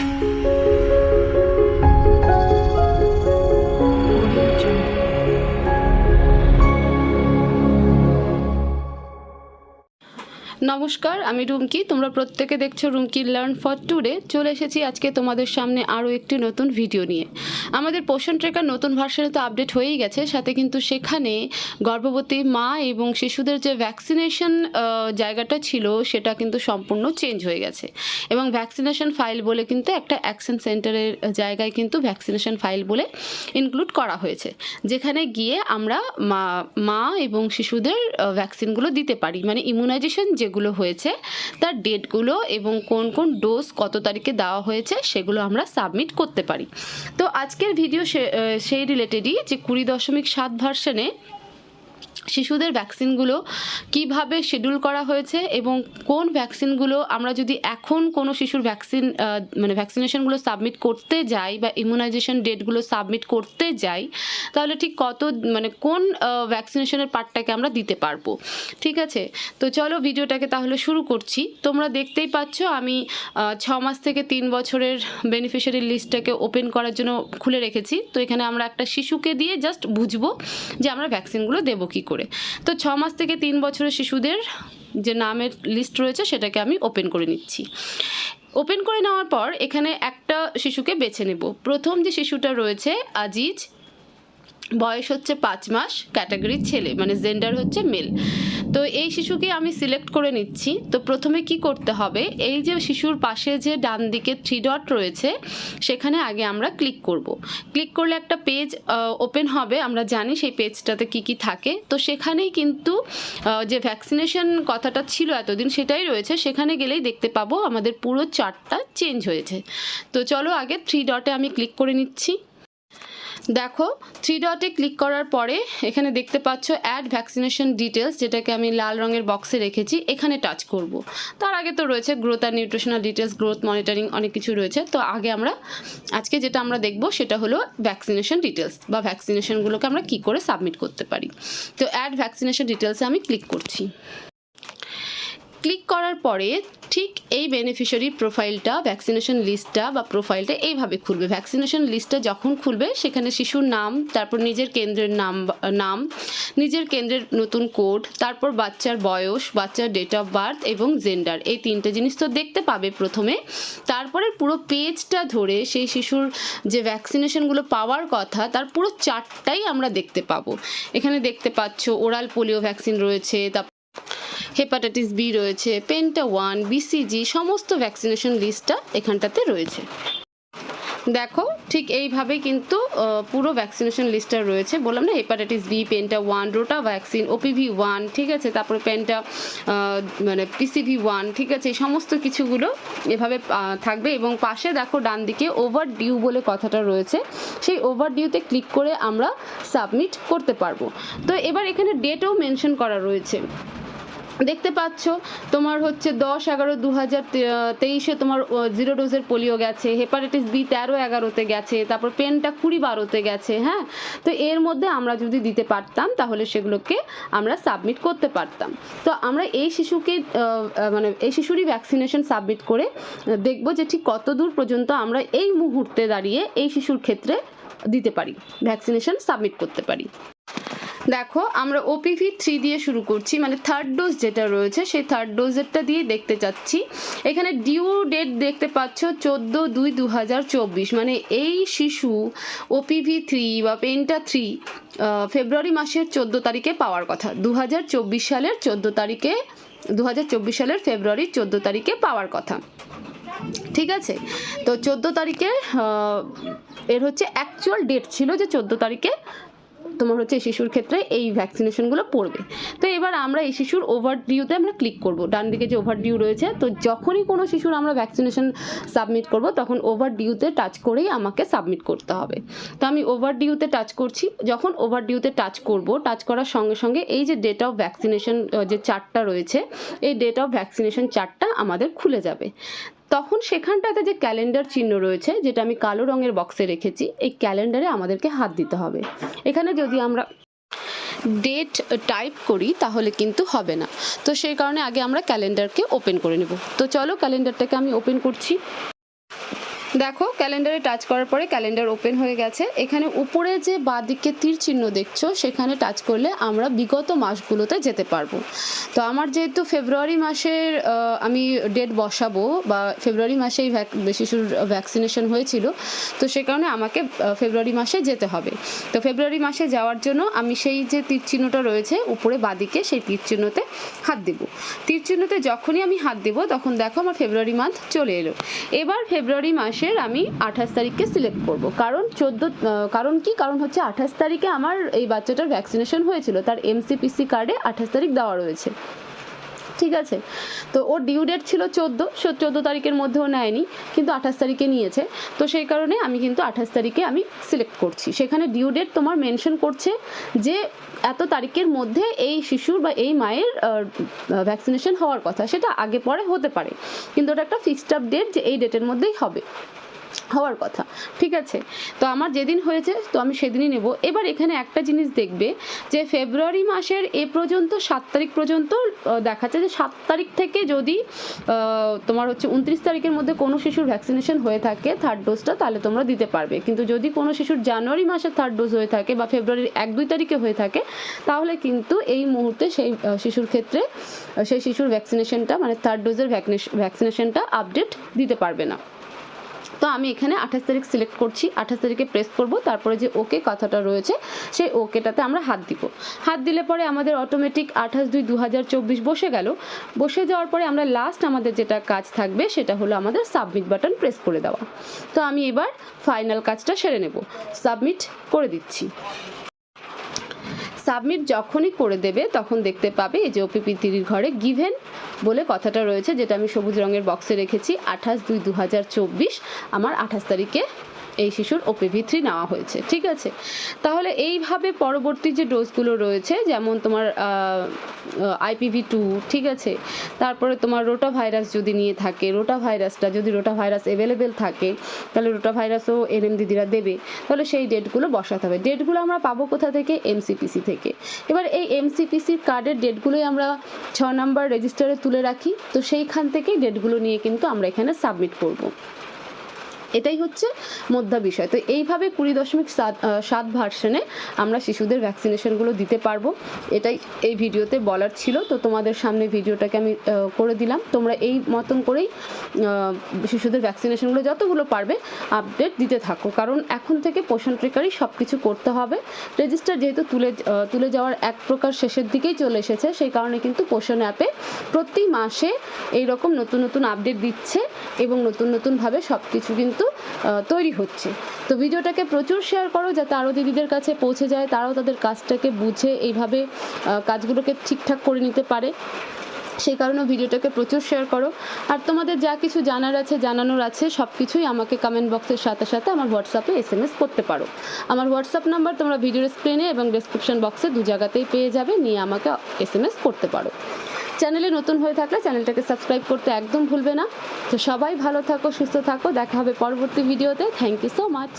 Música নমস্কার, আমি রুমকি। তোমরা প্রত্যেকে দেখছ রুমকি লার্ন ফর টুডে চলে এসেছি আজকে তোমাদের সামনে আরও একটি নতুন ভিডিও নিয়ে। আমাদের পোষণ ট্রেকার নতুন ভার্সনে তো আপডেট হয়েই গেছে, সাথে কিন্তু সেখানে গর্ভবতী মা এবং শিশুদের যে ভ্যাকসিনেশন জায়গাটা ছিল, সেটা কিন্তু সম্পূর্ণ চেঞ্জ হয়ে গেছে। এবং ভ্যাকসিনেশন ফাইল বলে কিন্তু একটা অ্যাকশন সেন্টারের জায়গায় কিন্তু ভ্যাকসিনেশন ফাইল বলে ইনক্লুড করা হয়েছে, যেখানে গিয়ে আমরা মা মা এবং শিশুদের ভ্যাকসিনগুলো দিতে পারি। মানে ইমিউনাইজেশন যেগুলো হয়েছে, তার ডেটগুলো এবং কোন কোন ডোজ কত তারিখে দেওয়া হয়েছে সেগুলো আমরা সাবমিট করতে পারি। তো আজকের ভিডিও সেই রিলেটেডই যে কুড়ি দশমিক সাত ভার্সনে শিশুদের ভ্যাকসিনগুলো কীভাবে শিডিউল করা হয়েছে এবং কোন ভ্যাকসিনগুলো আমরা যদি এখন কোনো শিশুর ভ্যাকসিন মানে ভ্যাকসিনেশনগুলো সাবমিট করতে যাই বা ইমিউনাইজেশন ডেটগুলো সাবমিট করতে যাই, তাহলে ঠিক কত মানে কোন ভ্যাকসিনেশনের পার্টটাকে আমরা দিতে পারব। ঠিক আছে? তো চলো ভিডিওটাকে তাহলে শুরু করছি। তোমরা দেখতেই পাচ্ছ আমি ছ মাস থেকে তিন বছরের বেনিফিশিয়ারি লিস্টটাকে ওপেন করার জন্য খুলে রেখেছি। তো এখানে আমরা একটা শিশুকে দিয়ে জাস্ট বুঝব যে আমরা ভ্যাকসিনগুলো দেবো কী করে। তো ছ মাস থেকে তিন বছরের শিশুদের যে নামের লিস্ট রয়েছে সেটাকে আমি ওপেন করে নিচ্ছি। ওপেন করে নেওয়ার পর এখানে একটা শিশুকে বেছে নেব। প্রথম যে শিশুটা রয়েছে, আজিজ, বয়স হচ্ছে পাঁচ মাস ক্যাটাগরির ছেলে মানে জেন্ডার হচ্ছে মেল তো এই শিশুকে আমি সিলেক্ট করে নিচ্ছি। তো প্রথমে কি করতে হবে? এই যে শিশুর পাশে যে ডান দিকে থ্রি ডট রয়েছে, সেখানে আগে আমরা ক্লিক করব। ক্লিক করলে একটা পেজ ওপেন হবে, আমরা জানি সেই পেজটাতে কি কি থাকে। তো সেখানেই কিন্তু যে ভ্যাকসিনেশন কথাটা ছিল এতদিন সেটাই রয়েছে। সেখানে গেলেই দেখতে পাবো আমাদের পুরো চার্টটা চেঞ্জ হয়েছে। তো চলো আগে থ্রি ডটে আমি ক্লিক করে নিচ্ছি। দেখো থ্রি ডটে ক্লিক করার পরে এখানে দেখতে পাচ্ছ অ্যাড ভ্যাকসিনেশন ডিটেলস যেটাকে আমি লাল রঙের বক্সে রেখেছি, এখানে টাচ করব। তার আগে তো রয়েছে গ্রোথ আর নিউট্রিশনাল ডিটেলস গ্রোথ মনিটরিং অনেক কিছু রয়েছে। তো আগে আমরা, আজকে যেটা আমরা দেখব সেটা হলো ভ্যাকসিনেশন ডিটেলস বা ভ্যাকসিনেশনগুলোকে আমরা কি করে সাবমিট করতে পারি। তো অ্যাড ভ্যাকসিনেশন ডিটেলসে আমি ক্লিক করছি। ক্লিক করার পরে ঠিক এই বেনিফিশিয়ারির প্রোফাইলটা ভ্যাকসিনেশন লিস্টটা বা প্রোফাইলটা এইভাবে খুলবে। ভ্যাকসিনেশন লিস্টটা যখন খুলবে, সেখানে শিশুর নাম, তারপর নিজের কেন্দ্রের নাম নাম, নিজের কেন্দ্রের নতুন কোড তারপর বাচ্চার বয়স, বাচ্চার ডেট অফ বার্থ এবং জেন্ডার এই তিনটে জিনিস তো দেখতে পাবে প্রথমে। তারপরে পুরো পেজটা ধরে সেই শিশুর যে ভ্যাকসিনেশনগুলো পাওয়ার কথা, তার পুরো চারটাই আমরা দেখতে পাবো। এখানে দেখতে পাচ্ছ ওরাল পোলিও ভ্যাকসিন রয়েছে, তারপর হেপাটাইটিস বি রয়েছে, পেন্টা ওয়ান, বিসিজি, সমস্ত ভ্যাকসিনেশন লিস্টটা এখানটাতে রয়েছে। দেখো, ঠিক এইভাবে কিন্তু পুরো ভ্যাকসিনেশন লিস্টটা রয়েছে। বললাম না hepatitis B penta one rota vaccine OPV one ঠিক আছে? তারপরে পেন্টা মানে পিসিভি ওয়ান ঠিক আছে? এই সমস্ত কিছুগুলো এভাবে থাকবে এবং পাশে দেখো ডান দিকে ওভার ডিউ বলে কথাটা রয়েছে। সেই ওভার ডিউতে ক্লিক করে আমরা সাবমিট করতে পারব। তো এবার এখানে ডেটও মেনশন করা রয়েছে। দেখতে পাচ্ছ, তোমার হচ্ছে দশ এগারো দু হাজার তেইশে তোমার জিরো ডোজের পোলিও গেছে, হেপাটাইটিস বি তেরো এগারোতে গেছে, তারপর পেনটা কুড়ি বারোতে গেছে হ্যাঁ? তো এর মধ্যে আমরা যদি দিতে পারতাম, তাহলে সেগুলোকে আমরা সাবমিট করতে পারতাম। তো আমরা এই শিশুকে মানে এই শিশুরই ভ্যাকসিনেশন সাবমিট করে দেখব যে ঠিক কত দূর পর্যন্ত আমরা এই মুহূর্তে দাঁড়িয়ে এই শিশুর ক্ষেত্রে দিতে পারি ভ্যাকসিনেশন সাবমিট করতে পারি। দেখো, আমরা ওপিভি থ্রি দিয়ে শুরু করছি মানে থার্ড ডোজ যেটা রয়েছে, সেই থার্ড ডোজেরটা দিয়ে দেখতে চাচ্ছি। এখানে ডিউ ডেট দেখতে পাচ্ছ চোদ্দ দুই দু মানে এই শিশু ওপিভি থ্রি বা পেন্টা থ্রি ফেব্রুয়ারি মাসের চোদ্দ তারিখে পাওয়ার কথা। দু হাজার চব্বিশ সালের চোদ্দ তারিখে দু হাজার চব্বিশ সালের ফেব্রুয়ারি চোদ্দ তারিখে পাওয়ার কথা। ঠিক আছে? তো চোদ্দ তারিখে এর হচ্ছে অ্যাকচুয়াল ডেট ছিল যে চোদ্দ তারিখে তোমার হচ্ছে শিশুর ক্ষেত্রে এই ভ্যাকসিনেশনগুলো পড়বে। তো এবার আমরা এই শিশুর ওভার ডিউতে আমরা ক্লিক করব। ডান দিকে যে ওভার ডিউ রয়েছে, তো যখনই কোনো শিশুর আমরা ভ্যাকসিনেশন সাবমিট করব, তখন ওভার ডিউতে টাচ করেই আমাকে সাবমিট করতে হবে। তো আমি ওভার ডিউতে টাচ করছি। যখন ওভার ডিউতে টাচ করব টাচ করার সঙ্গে সঙ্গে এই যে ডেট অফ ভ্যাকসিনেশন যে চার্টটা রয়েছে, এই ডেট অফ ভ্যাকসিনেশন চার্টটা আমাদের খুলে যাবে। তখন সেখানটাতে যে ক্যালেন্ডার চিহ্ন রয়েছে, যেটা আমি কালো রঙের বক্সে রেখেছি, এই ক্যালেন্ডারে আমাদেরকে হাত দিতে হবে। এখানে যদি আমরা ডেট টাইপ করি, তাহলে কিন্তু হবে না। তো সেই কারণে আগে আমরা ক্যালেন্ডারকে ওপেন করে নেব। তো চলো ক্যালেন্ডারটাকে আমি ওপেন করছি। দেখো, ক্যালেন্ডারে টাচ করার পরে ক্যালেন্ডার ওপেন হয়ে গেছে। এখানে উপরে যে বাঁদিকে তীর চিহ্ন দেখছ, সেখানে টাচ করলে আমরা বিগত মাসগুলোতে যেতে পারব। তো আমার যেহেতু ফেব্রুয়ারি মাসের আমি ডেট বসাবো বা ফেব্রুয়ারি মাসেই শিশুর ভ্যাকসিনেশন হয়েছিল, তো সে কারণে আমাকে ফেব্রুয়ারি মাসে যেতে হবে। তো ফেব্রুয়ারি মাসে যাওয়ার জন্য আমি সেই যে তীর চিহ্নটা রয়েছে, উপরে বাঁদিকে সেই তীর চিহ্নতে হাত দেবো। তীর চিহ্নতে যখনই আমি হাত দেবো, তখন দেখো আমার ফেব্রুয়ারি মান্থ চলে এলো। এবার ফেব্রুয়ারি মাসের আমি আঠাশ তারিখকে সিলেক্ট করব। কারণ চোদ্দ কারণ কি? কারণ হচ্ছে আঠাশ তারিখে আমার এই বাচ্চাটার ভ্যাকসিনেশন হয়েছিল। তার এমসিপিসি কার্ডে আঠাশ তারিখ দেওয়া রয়েছে। ঠিক আছে। তো ওর ডিউ ডেট ছিল চোদ্দ চোদ্দ তারিখের মধ্যেও নেয়নি, কিন্তু আঠাশ তারিখে নিয়েছে। তো সেই কারণে আমি কিন্তু আঠাশ তারিখে আমি সিলেক্ট করছি। সেখানে ডিউ ডেট তোমার মেনশন করছে যে এত তারিখের মধ্যে এই শিশুর বা এই মায়ের ভ্যাকসিনেশন হওয়ার কথা। সেটা আগে পরে হতে পারে। কিন্তু ওটা একটা ফিক্সড আপ ডেট যে এই ডেটের মধ্যেই হবে। হওয়ার কথা। ঠিক আছে? তো আমার যেদিন হয়েছে, তো আমি সেদিনই নেব। এবার এখানে একটা জিনিস দেখবে যে ফেব্রুয়ারি মাসের এ পর্যন্ত, সাত তারিখ পর্যন্ত দেখাচ্ছে যে সাত তারিখ থেকে যদি তোমার হচ্ছে উনত্রিশ তারিখের মধ্যে কোনো শিশুর ভ্যাকসিনেশন হয়ে থাকে থার্ড ডোজটা তাহলে তোমরা দিতে পারবে। কিন্তু যদি কোনো শিশুর জানুয়ারি মাসে থার্ড ডোজ হয়ে থাকে বা ফেব্রুয়ারির এক, দুই তারিখে হয়ে থাকে, তাহলে কিন্তু এই মুহূর্তে সেই শিশুর ক্ষেত্রে সেই শিশুর ভ্যাকসিনেশনটা মানে থার্ড ডোজের ভ্যাকসিনেশনটা আপডেট দিতে পারবে না। তো আমি এখানে আঠাশ তারিখ সিলেক্ট করছি। আঠাশ তারিখে প্রেস করব, তারপরে যে ওকে কথাটা রয়েছে, সেই ওকেটাতে আমরা হাত দিব। হাত দিলে পরে আমাদের অটোমেটিক আঠাশ দুই দু বসে গেল। বসে যাওয়ার পরে আমরা লাস্ট আমাদের যেটা কাজ থাকবে, সেটা হলো আমাদের সাবমিট বাটন প্রেস করে দেওয়া। তো আমি এবার ফাইনাল কাজটা সেরে নেব। সাবমিট করে দিচ্ছি। সাবমিট যখনই করে দেবে, তখন দেখতে পাবে এই যে ওপিপি তিরির ঘরে গিভেন বলে কথাটা রয়েছে, যেটা আমি সবুজ রঙের বক্সে রেখেছি, আঠাশ দুই দু আমার আঠাশ তারিখে এই শিশুর ওপিভি থ্রি নেওয়া হয়েছে, ঠিক আছে? তাহলে এইভাবে পরবর্তী যে ডোজগুলো রয়েছে, যেমন তোমার আইপিভি টু ঠিক আছে? তারপরে তোমার রোটা ভাইরাস যদি নিয়ে থাকে রোটা ভাইরাসটা যদি রোটা ভাইরাস অ্যাভেলেবেল থাকে, তাহলে রোটা ভাইরাসও এনএম দিদিরা দেবে। তাহলে সেই ডেটগুলো বসাতে হবে। ডেটগুলো আমরা পাবো কোথা থেকে? এমসিপিসি থেকে। এবার এই এমসিপিসির কার্ডের ডেটগুলোই আমরা ছ নাম্বার রেজিস্টারে তুলে রাখি। তো সেইখান থেকেই ডেটগুলো নিয়ে কিন্তু আমরা এখানে সাবমিট করব। এটাই হচ্ছে মধ্যা বিষয়। তো এইভাবে কুড়ি দশমিক সাত সাত ভার্সনে আমরা শিশুদের ভ্যাকসিনেশনগুলো দিতে পারব। এটাই এই ভিডিওতে বলার ছিল। তো তোমাদের সামনে ভিডিওটাকে আমি করে দিলাম। তোমরা এই মতন করেই শিশুদের ভ্যাকসিনেশনগুলো যতগুলো পারবে আপডেট দিতে থাকো। কারণ এখন থেকে পোষণ ট্রেকারই সব কিছু করতে হবে। রেজিস্টার যেহেতু তুলে তুলে যাওয়ার এক প্রকার শেষের দিকেই চলে এসেছে, সেই কারণে কিন্তু পোষণ অ্যাপে প্রতি মাসে এই রকম নতুন নতুন আপডেট দিচ্ছে এবং নতুন, নতুনভাবে সব কিছু কিন্তু আহ, তৈরি হচ্ছে। তো ভিডিওটাকে প্রচুর শেয়ার করো যাতে আরও দিদিদের কাছে পৌঁছে যায় তারাও তাদের কাজটাকে বুঝে এইভাবে কাজগুলোকে ঠিকঠাক করে নিতে পারে। সেই কারণে ভিডিওটাকে প্রচুর শেয়ার করো। আর তোমাদের যা কিছু জানার আছে জানানোর আছে সব কিছুই আমাকে কমেন্ট বক্সের সাথে সাথে আমার হোয়াটসঅ্যাপে এস এম এস করতে পারো। আমার হোয়াটসঅ্যাপ নাম্বার তোমরা ভিডিওর স্ক্রিনে এবং ডেসক্রিপশন বক্সে দু জায়গাতেই পেয়ে যাবে নিয়ে আমাকে এস এম এস করতে পারো। চ্যানেলে নতুন হয়ে থাকলে চ্যানেলটাকে সাবস্ক্রাইব করতে একদম ভুলবে না। তো সবাই ভালো থাকো, সুস্থ থাকো। দেখা হবে পরবর্তী ভিডিওতে। Thank you so much.